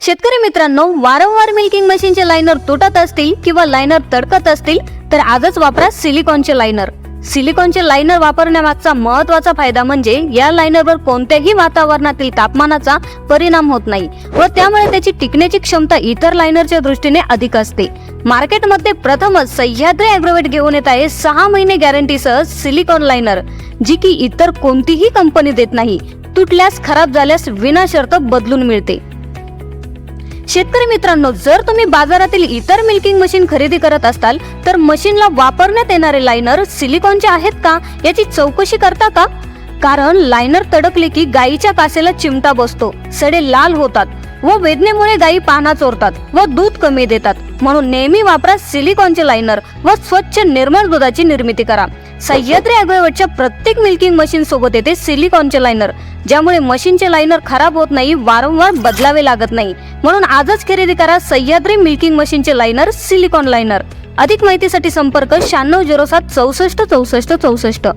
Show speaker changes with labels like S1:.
S1: शेतकरी मित्रांनो वारंवार मिल्किंग मशीनचे लाइनर तुटत असतील किंवा लाइनर तडकत असतील तर आजच वापरा सिलिकॉनचे लाइनर सिलिकॉनचे लाइनर वापरण्यामागचा महत्त्वाचा फायदा म्हणजे या लाइनरवर कोणत्याही वातावरणातील तापमानाचा परिणाम होत नाही व त्यामुळे त्याची टिकण्याची क्षमता इतर लाइनरच्या दृष्टीने अधिक असते. मार्केटमध्ये प्रथमच सह्याद्री अॅग्रोवेट घेऊन येत आहे सहा महिने गॅरंटीसह सिलिकॉन लाइनर जी की इतर कोणतीही कंपनी देत नाही. तुटल्यास खराब झाल्यास विनाशर्त बदलून मिळते. शेतकरी मित्रांनो जर तुम्ही बाजारातील इतर मिल्किंग मशीन खरेदी करत असाल तर मशीनला वापरण्यात येणारे लाइनर सिलिकॉनचे आहेत का? याची चौकशी करता का? कारण लाइनर तडकले की गायीच्या कासेला चिमटा बसतो सडे लाल होतात. व वेदनेमुळे गायी पाना चोरतात व दूध कमी देतात. म्हणून नेहमी वापरा सिलिकॉनचे लाइनर व स्वच्छ निर्मळ दुधाची निर्मिती करा. सह्याद्री अॅग्रोवेटच्या प्रत्येक मिल्किंग मशीन सोबत येते सिलिकॉनचे लाइनर. ज्यामुळे मशीनचे लाइनर खराब होत नाही वारंवार बदलावे लागत नाही. म्हणून आजच खरेदी करा सह्याद्री मिल्किंग मशीनचे लाइनर सिलिकॉन लाइनर. अधिक माहितीसाठी संपर्क शहाण्णव झिरो सात चौसष्ट चौसष्ट चौसष्ट.